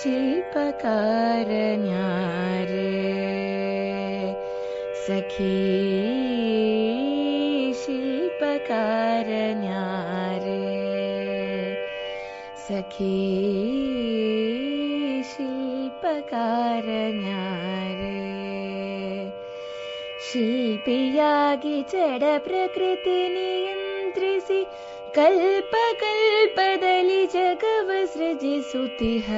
शिल्पकार सखी शिल्पकार सखी शिल्पकार न्यारे शिल्पियागि जड प्रकृति नियन्त्रिसि कल्पकल्पदलि जगवसृजिसुतिः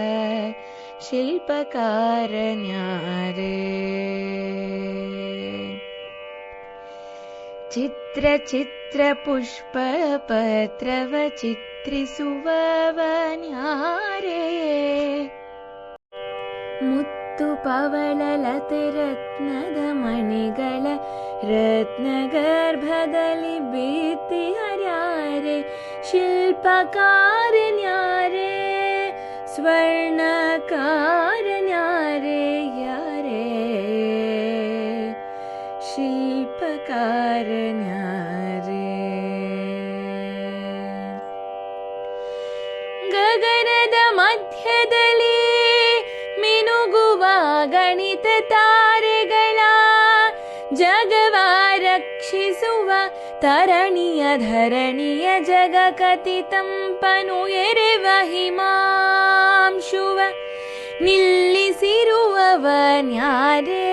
शिल्पकार न्यारे चित्र चित्र पुष्प पत्रव चित्रिसुवन्यारे मुत्तु पवललते रत्नद मणिगळ रत्नगर्भदलि बीति हर्यारे शिल्पकार न्यारे स्वर्णकार न्यारे यारे शिल्पकार न्यारे गगनद मध्यदलि मिनुगुवा गणित तारेಗಳ जगवा रक्षिसुव तरणीय धरणीय जगकथितं पनुयरे वहिमांशुव निल्लिसिरुवव न्यारे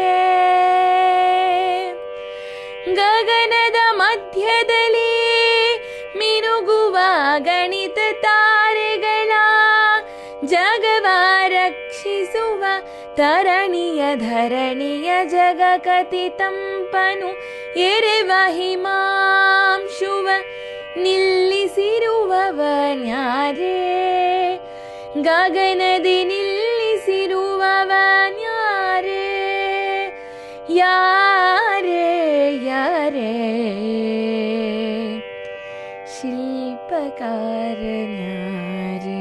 गगनद मध्यदलि मिनुगुव गणित तारेಗಳ जगवा रक्षिसुव तरणीय धरणीय जगकथितं पनु एरे वहिमांशुव निल्लिसिरुवव न्यारे यारे यारे। शिल्पकार न्यारे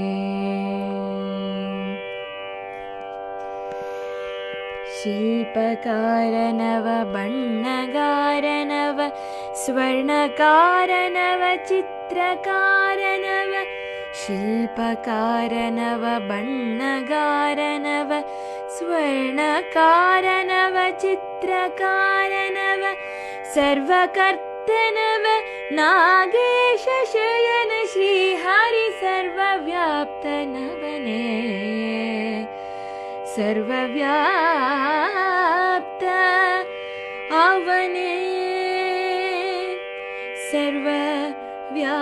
शिल्पकार नव बण्णगार नव स्वर्णकार नव चित्रकार नव शिल्पकार नव बण्णगार नव स्वर्णकार नव चित्रकार नव सर्वकर्तनव नागेश शयन श्रीहरि सर्वव्याप्त नवने सर्वव्याप्त आवने सर्वव्या